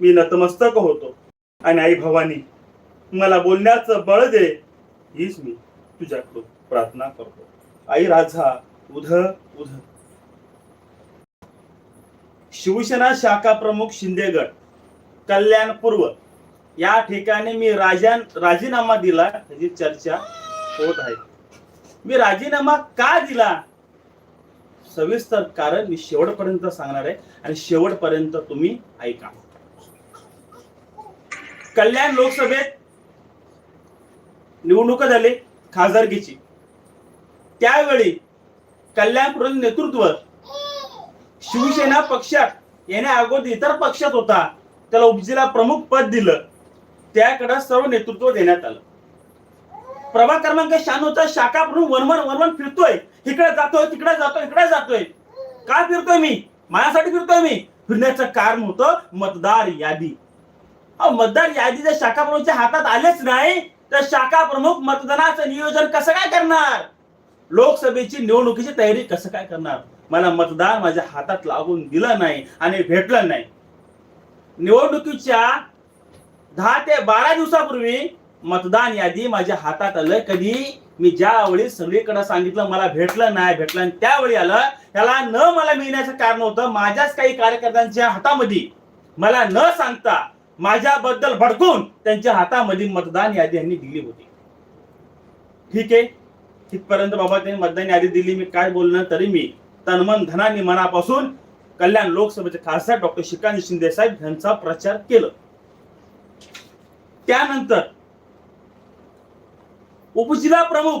मी नतमस्तक होतो. आणि आई भवानी मला बोलण्याचं बळ दे हीच मी तुझ्याकडून प्रार्थना करतो. आई राजा उध उध. शिवसेना शाखा प्रमुख शिंदेगड कल्याण पूर्व. या ठिकाणी मी राजान राजीनामा दिला त्याची चर्चा होत आहे. मी राजीनामा का दिला? सविस्तर कारण मी शेवटपर्यंत सांगणार आहे. आणि शेवटपर्यंत तुम्ही ऐका. कल्याण लोकसभेत निवडणूक झाली खासदारकीची. त्यावेळी कल्याण प्रदेश नेतृत्व शिवसेना पक्षात येण्या अगोदर इतर पक्षात होता त्याला उपजिल्हा प्रमुख पद दिलं. त्याकडे सर्व नेतृत्व देण्यात आलं. प्रभाग क्रमांक शहाण्णवचा शाखा म्हणून वनवन वनवन फिरतोय. इकडे जातोय तिकडे जातोय इकडे जातोय. का फिरतोय मी? माझ्यासाठी फिरतोय मी? फिरण्याचं कारण होतं मतदार यादी. मतदार यादी जर शाखा प्रमुखच्या हातात आलेच नाही. तर शाखा प्रमुख मतदानाचं नियोजन कसं काय करणार? लोकसभेची निवडणुकीची तयारी कसं काय करणार? मला मतदान माझ्या हातात लागून दिलं नाही आणि भेटलं नाही. निवडणुकीच्या दहा ते बारा दिवसापूर्वी मतदान यादी माझ्या हातात आलं. कधी? मी ज्यावेळी सगळीकडे सांगितलं मला भेटलं नाही भेटलं त्यावेळी आलं. त्याला न मला मिळण्याचं कारण होतं माझ्याच काही कार्यकर्त्यांच्या हातामध्ये. मला न सांगता माझ्याबद्दल भडकून त्यांच्या हातामध्ये मतदान यादी यांनी दिली होती. ठीक आहे? तिथपर्यंत बाबा त्यांनी मतदान यादी दिली. मी काय बोलणार तरी मी तनमन धनानी मनापासून कल्याण लोकसभेचे खासदार डॉक्टर श्रीकांत शिंदे साहेब यांचा प्रचार केलं. त्यानंतर उपजिल्हा प्रमुख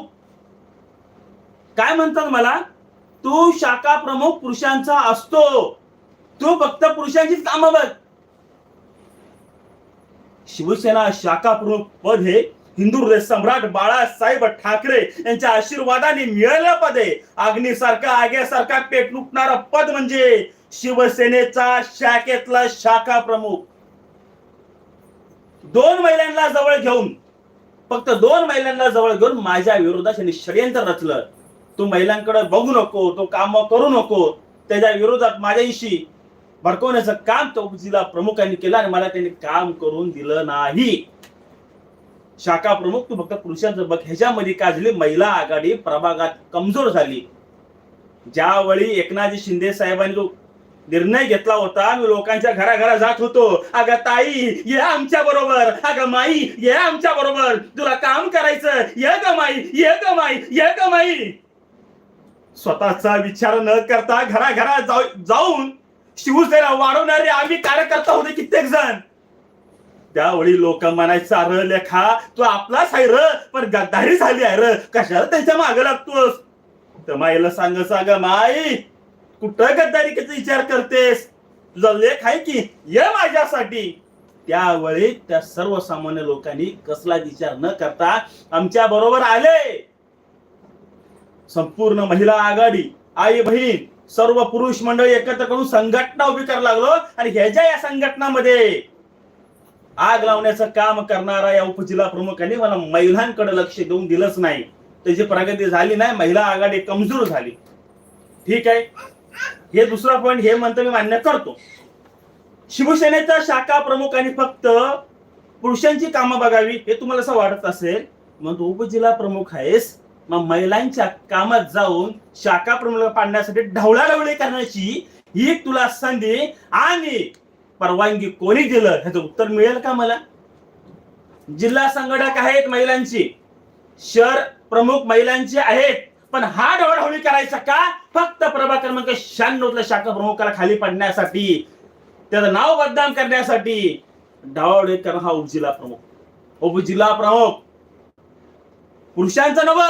काय म्हणतात मला? तू शाखा प्रमुख पुरुषांचा असतो. तू फक्त पुरुषांचीच कामं बघ. शिवसेना शाखाप्रमुख पद हे हिंदू हृदय सम्राट बाळासाहेब ठाकरे यांच्या आशीर्वादाने मिळालेलं पद. आहे अग्निसारखा आग्यासारखा पेटलुटणारा पद म्हणजे शिवसेनेचा शाखेतला शाखा प्रमुख दोन महिलांना जवळ घेऊन फक्त दोन महिलांना जवळ घेऊन माझ्या विरोधात त्यांनी षडयंत्र रचलं. तू महिलांकडे बघू नको तो काम करू नको. त्याच्या विरोधात माझ्याशी भडकवण्याचं काम तो जिल्हा प्रमुखांनी केलं आणि मला त्यांनी काम करून दिलं नाही. शाखा प्रमुख तू फक्त पुरुषांचं बघ. ह्याच्यामध्ये काय झाली? महिला आघाडी प्रभागात कमजोर झाली. ज्यावेळी एकनाथजी शिंदे साहेबांनी जो निर्णय घेतला होता मी लोकांच्या घराघरा जात होतो. अगं ताई ये आमच्या बरोबर. अगं माई ये आमच्या बरोबर. तुला काम करायचं. ये ग माई ये ग माई ये ग माई. स्वतःचा विचार न करता घराघरा जाऊ- जाऊन शिवसेना वाढवणारे आम्ही कार्यकर्ता होते कित्येक जण. त्यावेळी लोक म्हणायचं र लेखा तू आपलाच आहे र पण गद्दारी झाली आहे र. कशाला त्यांच्या मागे लागतोस? तर माईला सांग सांग माई कुठं गद्दारिकेचा विचार करतेस? तुझा लेख आहे की? ये माझ्यासाठी. त्यावेळी त्या सर्वसामान्य लोकांनी कसला विचार न करता आमच्या बरोबर आले. संपूर्ण महिला आघाडी आई बहीण सर्व पुरुष मंडळी एकत्र करून संघटना उभी करायला लागलो आणि ह्याच्या या संघटनामध्ये आग लावण्याचं काम करणारा या उपजिल्हा प्रमुखांनी मला महिलांकडे लक्ष देऊन दिलंच नाही. त्याची प्रगती झाली नाही महिला आघाडी कमजोर झाली. ठीक आहे? हे दुसरा पॉईंट हे म्हणतो मी मान्य करतो. शिवसेनेचा शाखा प्रमुखांनी फक्त पुरुषांची कामं बघावी हे तुम्हाला असं वाटत असेल मग उपजिल्हा प्रमुख आहेस. मग महिलांच्या कामात जाऊन शाखा प्रमुख पाडण्यासाठी ढवळाढवळी करण्याची ही तुला संधी आणि परवानगी कोणी दिलं? ह्याचं उत्तर मिळेल का मला? जिल्हा संघटक आहेत महिलांची. शहर प्रमुख महिलांचे आहेत. पण हा ढवळाढवळी करायचा का? फक्त प्रभाग क्रमांक शहाण्णवतल्या शाखा प्रमुखाला खाली पडण्यासाठी त्याचं नाव बदनाम करण्यासाठी ढवळाढवळी करणं हा उपजिल्हा प्रमुख. उपजिल्हा प्रमुख. पुरुषांचा नव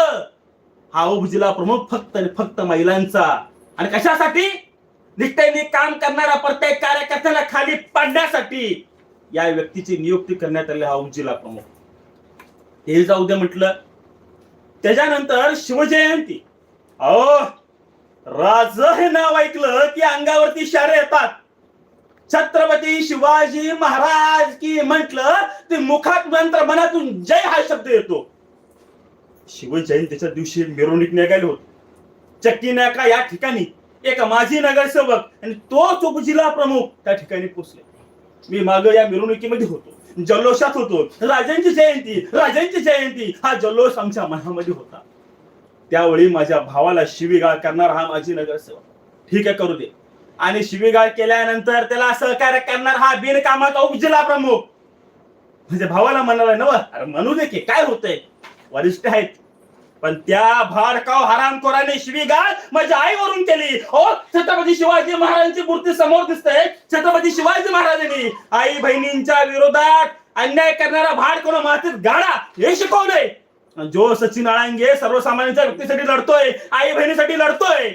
हा उपजिल्हा प्रमुख फक्त आणि फक्त महिलांचा. आणि कशासाठी? निष्ठेने काम करणारा प्रत्येक कार्यकर्त्याला खाली पाडण्यासाठी. या व्यक्तीची नियुक्ती करण्यात आली हा उपजिल्हा प्रमुख. हे जाऊ दे म्हटलं. त्याच्यानंतर शिवजयंती. अहो राज हे नाव ऐकलं की अंगावरती शारे येतात. छत्रपती शिवाजी महाराज की म्हंटल ते मुखात मंत्र मनातून जय हा शब्द येतो. शिवजयंतीच्या दिवशी मिरवणूक निघाली होती. चक्की नाका या ठिकाणी. एक माजी नगरसेवक आणि तोच उपजिल्हा प्रमुख त्या ठिकाणी पोचले. मी माग या मिरवणुकीमध्ये होतो. जल्लोषात होतो. राजांची जयंती राजांची जयंती हा जल्लोष आमच्या मनामध्ये होता. त्यावेळी माझ्या भावाला शिवीगाळ करणार हा माझी नगरसेवक. ठीक आहे करू दे. आणि शिवीगाळ केल्यानंतर त्याला सहकार्य करणार हा बिनकामाचा उपजिल्हा प्रमुख. म्हणजे भावाला म्हणाला नव अरे म्हणू दे की काय होतंय? वरिष्ठ आहेत. पण त्या भाडकाव हरामखोराने शिवीगाळ माझ्या आईवरून केली. हो छत्रपती शिवाजी महाराजांची मूर्ती समोर दिसते छत्रपती शिवाजी महाराजांनी आई बहिणींच्या विरोधात अन्याय करणारा भाड कोण मातीत गाडा. हे शिकवलंय. जो सचिन आळंगे सर्वसामान्यांच्या व्यक्तीसाठी लढतोय आई बहिणीसाठी लढतोय.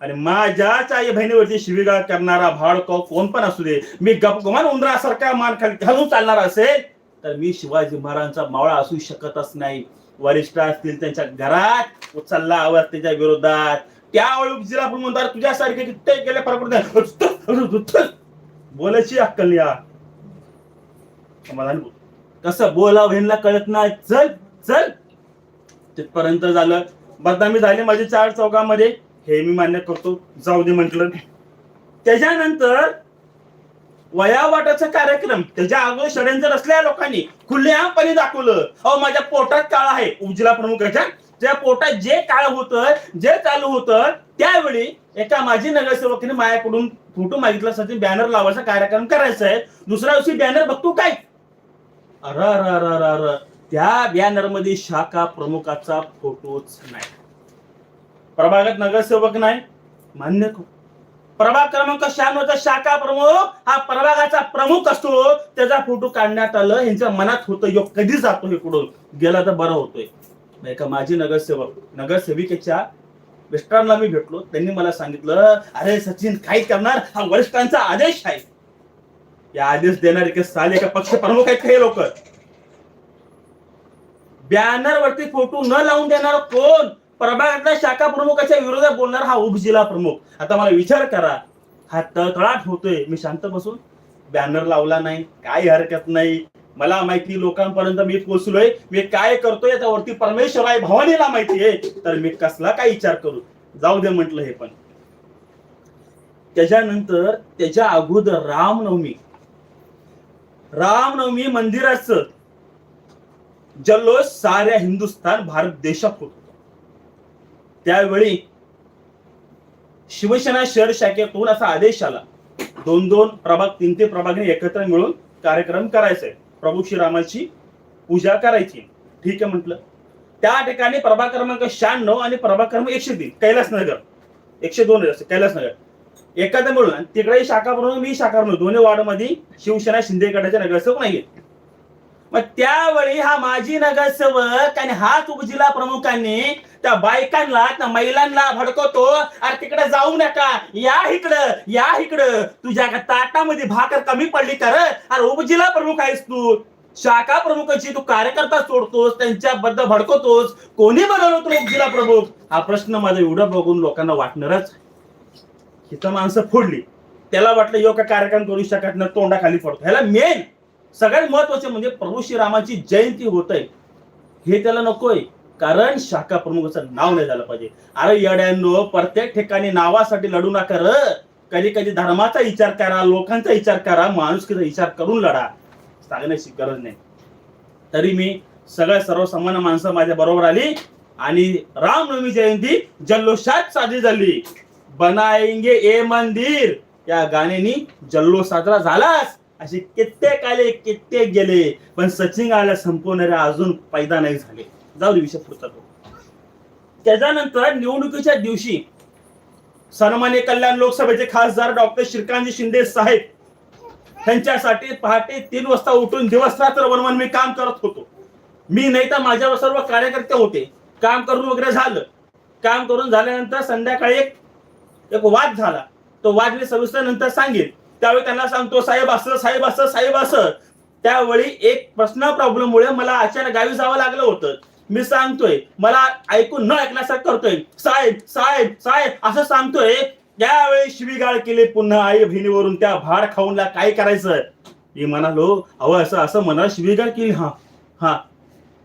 आणि माझ्याच आई बहिणीवरती शिवीगाळ करणारा भाडकाव कोण पण असू दे. मी गपगमान उंदरासारखा मान खाली घालून चालणार असेल तर मी शिवाजी महाराजांचा मावळा असू शकतच नाही. वरिष्ठ असतील त्यांच्या घरात उचलला आवाज त्याच्या विरोधात. त्या त्यावेळी आपण प्रमुख तुझ्यासारखे कित्येक गेले फरक बोलायची अक्कल या समाधान बोल. कसं बोला बहिणीला कळत नाही. चल चल. तिथपर्यंत झालं. बदनामी झाली माझी चार चौकामध्ये हे मी मान्य करतो. जाऊ दे म्हटलं. त्याच्यानंतर वयावाटाचा कार्यक्रम. त्याच्या अगोदर षडयंत्र असल्या लोकांनी खुलेआमपणे दाखवलं. अहो माझ्या पोटात काळ आहे. उपजिल्हा प्रमुखाच्या त्या पोटात जे काळ होतं जे चालू होतं त्यावेळी एका माजी नगरसेवकाने माझ्याकडून फोटो मागितला. सचिन बॅनर लावायचा कार्यक्रम करायचा आहे. दुसऱ्या दिवशी बॅनर बघतो काय? अर अर अर त्या बॅनरमध्ये शाखा प्रमुखाचा फोटोच नाही. प्रभागात नगरसेवक नाही. मान्य प्रभाग क्रमांक शहाण्णवचा शाखा प्रमुख हा प्रभागाचा प्रमुख असतो. त्याचा फोटो काढण्यात आलं यांच्या मनात होतं योग कधी जातो हे कुठून गेला तर बरं होतोय. एका माझी नगरसेवक नगरसेविकेच्या मिस्टरांना मी भेटलो. त्यांनी मला सांगितलं अरे सचिन काय करणार? हा वरिष्ठांचा आदेश आहे. या आदेश देणारे के साले का पक्ष प्रमुख आहेत हे लोक? बॅनर वरती फोटो न लावून देणार कोण? प्रभागातल्या शाखा प्रमुखाच्या विरोधात बोलणार हा उपजिल्हा प्रमुख. आता मला विचार करा हा तळतळाट होतोय. मी शांत बसून बॅनर लावला नाही काय हरकत नाही. मला माहिती लोकांपर्यंत मी पोहोचलोय. मी काय करतोय त्यावरती परमेश्वर आहे भवानीला माहिती आहे. तर मी कसला काय विचार करू? जाऊ दे म्हटलं हे पण. त्याच्यानंतर त्याच्या अगोदर रामनवमी. रामनवमी मंदिराचं जल्लोष साऱ्या हिंदुस्थान भारत देशात होतो त्यावेळी शिवसेना शहर शाखेतून असा आदेश आला. दोन दोन प्रभाग तीन ते प्रभागांनी एकत्र मिळून कार्यक्रम करायचा. आहे प्रभू श्रीरामाची पूजा करायची. ठीक आहे म्हटलं. त्या ठिकाणी प्रभाग क्रमांक शहाण्णव आणि प्रभाग क्रमांक एकशे तीन कैलासनगर. एकशे दोन कैलासनगर. एखादं मिळून तिकडेही तिकडे शाखा म्हणून मी शाखा म्हणून दोन्ही वार्डमध्ये शिवसेना शिंदे गटाच्या नगरसेवक नाहीये मग त्यावेळी हा माजी नगरसेवक आणि हाच उपजिल्हा प्रमुखांनी त्या बायकांना त्या महिलांना भडकवतो. अरे तिकडे जाऊ नका. या इकडं या इकडं. तुझ्या का ताटामध्ये भाकर कमी पडली तर? अरे उपजिल्हा प्रमुख आहेस तू. शाखा प्रमुखाची तू कार्यकर्ता सोडतोस त्यांच्याबद्दल भडकवतोस. कोणी बनवलं तू उपजिल्हा प्रमुख? हा प्रश्न माझा एवढा बघून लोकांना वाटणारच. इथं माणसं फोडली. त्याला वाटलं योग्य कार्यक्रम करू शकत नाही तोंडाखाली पडतो. ह्याला मेन सगळ्यात महत्त्वाचे म्हणजे प्रभू श्रीरामाची जयंती होत आहे हे त्याला नकोय. कारण शाखा प्रमुखाचं नाव नाही झालं पाहिजे. अरे येड्यांनो प्रत्येक ठिकाणी नावासाठी लढू नका र. कधी कधी धर्माचा विचार करा लोकांचा विचार करा माणुसकीचा विचार करून लढा. सांगण्याची गरज नाही. तरी मी सगळ्या सर्वसामान्य माणसं माझ्या बरोबर आली आणि रामनवमी जयंती जल्लोषात साजरी झाली. बनाएंगे ए मंदिर. या गाण्यानी जल्लोष साजरा झालाच. असे कित्येक आले कित्येक गेले. पण सचिन आल्या संपवणारे अजून पैदा नाही झाले. जाऊ दे विषय पुढचा तो त्याच्यानंतर निवडणुकीच्या दिवशी सन्मान्य कल्याण लोकसभेचे खासदार डॉक्टर श्रीकांतजी शिंदे साहेब त्यांच्यासाठी पहाटे तीन वाजता उठून दिवस रात्र वनवन मी काम करत होतो. मी नाही तर माझ्यावर सर्व कार्यकर्ते होते. काम करून वगैरे झालं. काम करून झाल्यानंतर संध्याकाळी एक एक वाद झाला. तो वाद मी सविस्तर नंतर सांगेल त्यावेळी त्यांना सांगतो साहेब असं साहेब असं साहेब असं. त्यावेळी एक पर्सनल प्रॉब्लेममुळे मला अचानक गावी जावं लागलं होतं. मी सांगतोय मला ऐकून न ऐकण्यासारखं करतोय. साहेब साहेब साहेब असं सांगतोय त्यावेळी शिवीगाळ केली पुन्हा आई बहिणीवरून त्या भाड खाऊनला काय करायचं? मी म्हणालो अहो असं असं म्हणा शिवीगाळ केली हा हा.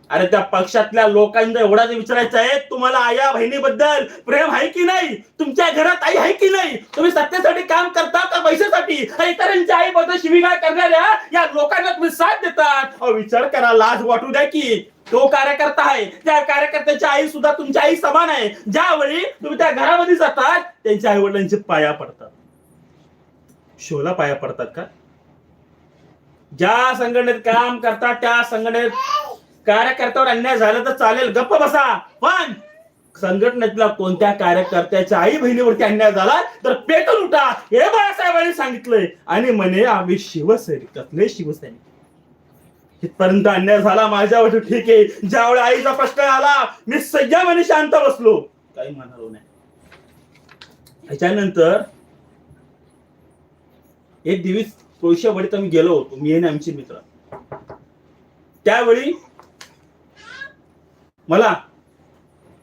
अरे त्या पक्षातल्या लोकांना एवढाच विचारायचं आहे तुम्हाला आया बहिणीबद्दल प्रेम आहे की नाही? तुमच्या घरात आई आहे की नाही? तुम्ही सत्तेसाठी काम करता का पैशासाठी? इतरांच्या आईबद्दल शिवीगाळ करणाऱ्या या लोकांना तुम्ही साथ देतात. अहो, विचार करा लाज वाटू द्या की. तो कार्यकर्ता आहे. त्या कार्यकर्त्याची आई सुद्धा तुमची आई समान आहे. ज्यावेळी तुम्ही त्या घरामध्ये जातात त्यांच्या आई वडिलांचे पाया पडतात. शोला पाया पडतात का? ज्या संघटनेत काम करतात त्या संघटनेत कार्यकर्त्यावर अन्याय झाला तर चालेल. गप्प बसा. पण संघटनेतल्या कोणत्या कार्यकर्त्याच्या आई बहिणीवरती अन्याय झाला तर पेटून उठा. हे बाळासाहेबांनी सांगितलंय. आणि म्हणे आम्ही शिवसैनिक कसले शिवसैनिक? इथपर्यंत अन्याय झाला माझ्यावर ठीक आहे. ज्यावेळी आईचा प्रश्न आला मी संयमाने शांत बसलो. काही म्हणालो नाही त्याच्यानंतर एक दिवस कोळशावाडीत आम्ही गेलो होतो मी आणि आमचे मित्र. त्यावेळी मला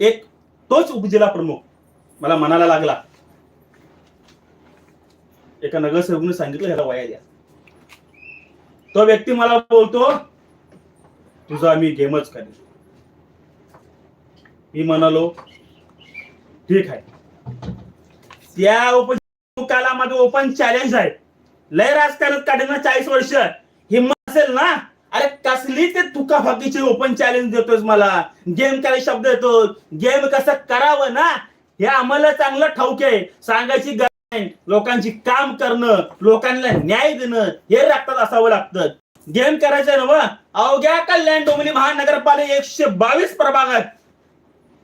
एक तोच उपजिल्हा प्रमुख मला मनाला लागला. एका नगरसेवकने सांगितलं ह्याला वया द्या. तो व्यक्ती मला बोलतो तुझा आम्ही गेमच करेन मी म्हणालो ठीक आहे. त्या उपजिल्हा माझं ओपन चॅलेंज आहे. लय राजकारणात काढेल ना चाळीस वर्ष. हिंमत असेल ना? अरे कसली ते तुकाफाकीचे ओपन चॅलेंज देतोस मला. गेम काय शब्द येतो गेम कसं करावं ना? हे आम्हाला चांगलं ठाऊक आहे. सांगायची गरज लोकांची काम करणं लोकांना न्याय देणं हे रक्तात असावं लागतं. गेम करायचं ना अवघ्या कल्याण डोंबिवली महानगरपालिका एकशे बावीस प्रभागात.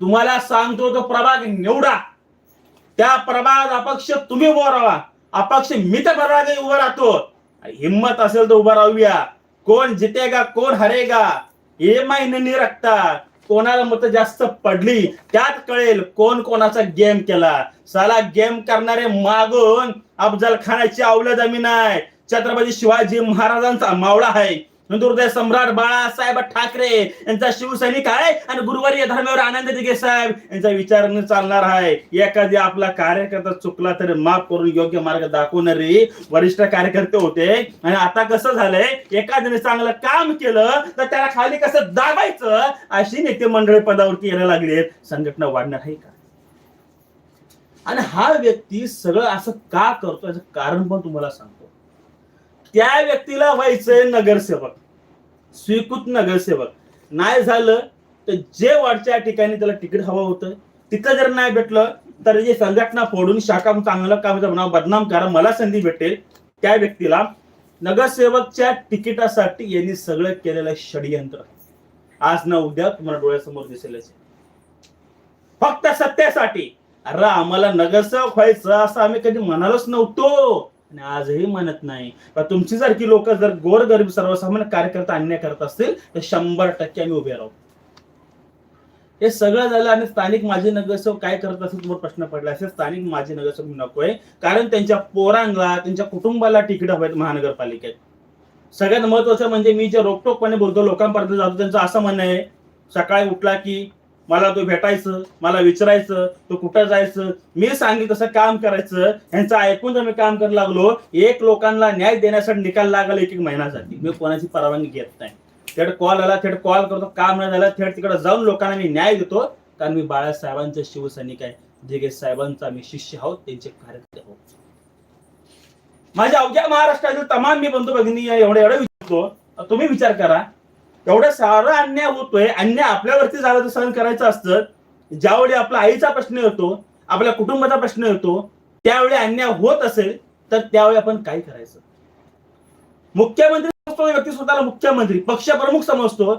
तुम्हाला सांगतो तो प्रभाग निवडा. त्या प्रभागात अपक्ष तुम्ही उभा राहा. अपक्ष मी तर प्रभागात उभा राहतो. हिम्मत असेल तर उभा राहूया. कोण जितेगा कोण हरेगा हे माहिती नाही रखता कोणाला मत जास्त पडली त्यात कळेल कोण कोणाचा गेम केला. साला गेम करणारे मागून अफजल खानाची अवलद जमीन आहे छत्रपती शिवाजी महाराजांचा मावळा आहे. हिंदुहृदय सम्राट बाळासाहेब ठाकरे यांचा शिवसैनिक आहे आणि गुरुवारी धर्मावर आनंद दिघे साहेब. यांचा विचार चालणार आहे. एखादी आपला कार्यकर्ता चुकला तरी माफ करून योग्य मार्ग दाखवणारे वरिष्ठ कार्यकर्ते होते. आणि आता कसं झालंय? एखाद्याने चांगलं काम केलं तर त्याला खाली कसं दाबायचं? अशी नेते मंडळी पदावरती यायला लागली संघटना वाढणार आहे का? आणि हा व्यक्ती सगळं असं का करतो याचं कारण पण तुम्हाला सांगतो. त्या व्यक्तीला व्हायचंय नगरसेवक. स्वीकृत नगरसेवक. नाही झालं तर जे वाढच्या ठिकाणी त्याला तिकीट हवं होतं तिथं जर नाही भेटलं तर जे संघटना फोडून शाखा चांगलं काम नाव बदनाम करा मला संधी भेटेल त्या व्यक्तीला नगरसेवकच्या तिकिटासाठी यांनी सगळं केलेलं षडयंत्र. आज ना उद्या तुम्हाला डोळ्यासमोर दिसेलच फक्त सत्तेसाठी. अरे आम्हाला नगरसेवक व्हायचं असं आम्ही कधी म्हणालोच नव्हतो. आणि आजही म्हणत नाही. तुमची सारखी लोक जर गोरगरीब सर्वसामान्य कार्यकर्ता अन्याय करत असतील तर शंभर टक्के आम्ही उभे राहू. हे सगळं झालं आणि स्थानिक माजी नगरसेवक काय करत असेल तुम्हाला प्रश्न पडला असेल स्थानिक माजी नगरसेवक नकोय. कारण त्यांच्या पोरांना त्यांच्या कुटुंबाला तिकीट हवेत महानगरपालिकेत. सगळ्यात महत्वाचं म्हणजे मी जे रोकटोकपणे बोलतो लोकांपर्यंत जातो त्यांचं असं म्हणणं आहे. सकाळी उठला की मला तो भेटायचं मला विचारायचं तो कुठं जायचं मी सांगेल तसं काम करायचं यांचं ऐकून जर मी काम करायला लागलो एक लोकांना न्याय देण्यासाठी निकाल लागला एक एक महिन्यासाठी. मी कोणाची परवानगी घेत नाही. थेट कॉल आला थेट कॉल करतो काम नाही झालं थेट तिकडे जाऊन लोकांना मी न्याय देतो. कारण मी बाळासाहेबांचा शिवसैनिक आहे. दिगे साहेबांचा मी शिष्य आहोत त्यांचे कार्यकर्ते आहोत. माझ्या अवघ्या महाराष्ट्रातील तमाम मी बंधू भगिनी एवढे एवढे विचारतो. तुम्ही विचार करा. एवढं सारं अन्याय होतोय अन्याय आपल्यावरती झालं तर सहन करायचं असतं. ज्यावेळी आपला आईचा प्रश्न येतो आपल्या कुटुंबाचा प्रश्न येतो त्यावेळी अन्याय होत असेल तर त्यावेळी आपण काय करायचं? मुख्यमंत्री समजतो व्यक्ती स्वतःला मुख्यमंत्री पक्षप्रमुख समजतो.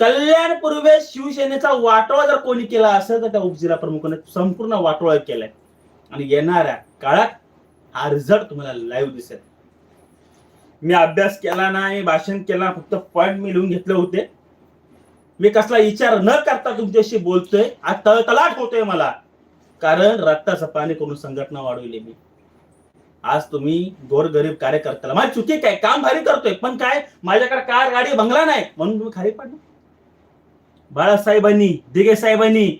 कल्याण पूर्वे शिवसेनेचा वाटोळा जर कोणी केला असेल तर त्या उपजिल्हा प्रमुखाने संपूर्ण वाटोळा केलाय. आणि येणाऱ्या काळात हा रिझल्ट तुम्हाला लाईव्ह दिसेल. मी अभ्यास केला नाही भाषण केला फक्त पॉइंट मी लिहून घेतले होते. मी कसला विचार न करता तुमच्याशी बोलतोय आज तळतलाट होतोय मला. कारण रक्ताचं पाणी करून संघटना वाढवली मी. आज तुम्ही गोरगरीब कार्यकर्त्याला माझी चुकी काय? काम भारी करतोय पण काय? माझ्याकडे कार गाडी बंगला नाही. म्हणून तुम्ही खाली पडला. बाळासाहेबांनी दिगे साहेबांनी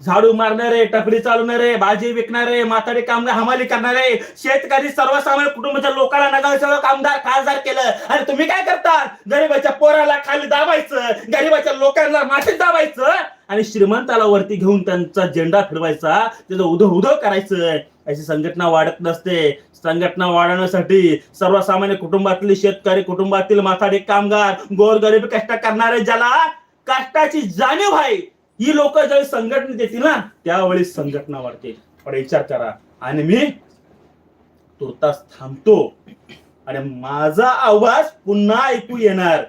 झाडू मारणारे टपरी चालवणारे भाजी विकणारे माथाडी कामगार हमाली करणारे शेतकरी सर्वसामान्य कुटुंबाच्या लोकांना नगाव सर्व कामदार खासदार केलं. आणि तुम्ही काय करता? गरीबाच्या पोराला खाली दाबायचं गरीबाच्या लोकांना मातीत दाबायचं आणि श्रीमंताला वरती घेऊन त्यांचा झेंडा फिरवायचा. त्याचं उधो उधो करायचं. अशी संघटना वाढत नसते. संघटना वाढवण्यासाठी सर्वसामान्य कुटुंबातले शेतकरी कुटुंबातील माथाडी कामगार गोरगरीब कष्ट करणारे ज्याला कष्टाची जाणीव आहे ही लोक ज्यावेळी संघटनेत येतील ना त्यावेळी संघटना वाढते पण विचार करा. आणि मी तुर्तास थांबतो. आणि माझा आवाज पुन्हा ऐकू येणार.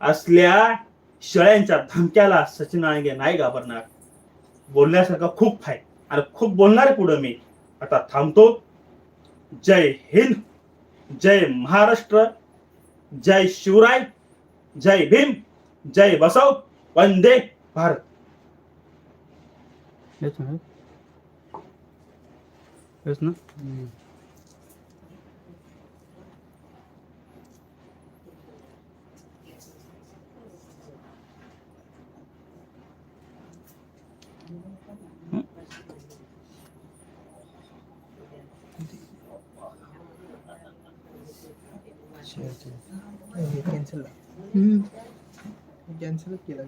असल्या शेळ्यांच्या धमक्याला सचिन आणगे नाही घाबरणार. बोलण्यासारखं खूप आहे. आणि खूप बोलणार आहे पुढं मी. आता थांबतो. जय हिंद. जय महाराष्ट्र. जय शिवराय. जय भीम. जय बसव. वंदे भारत. हेच ना हेच ना कॅन्सल कॅन्सलच केला.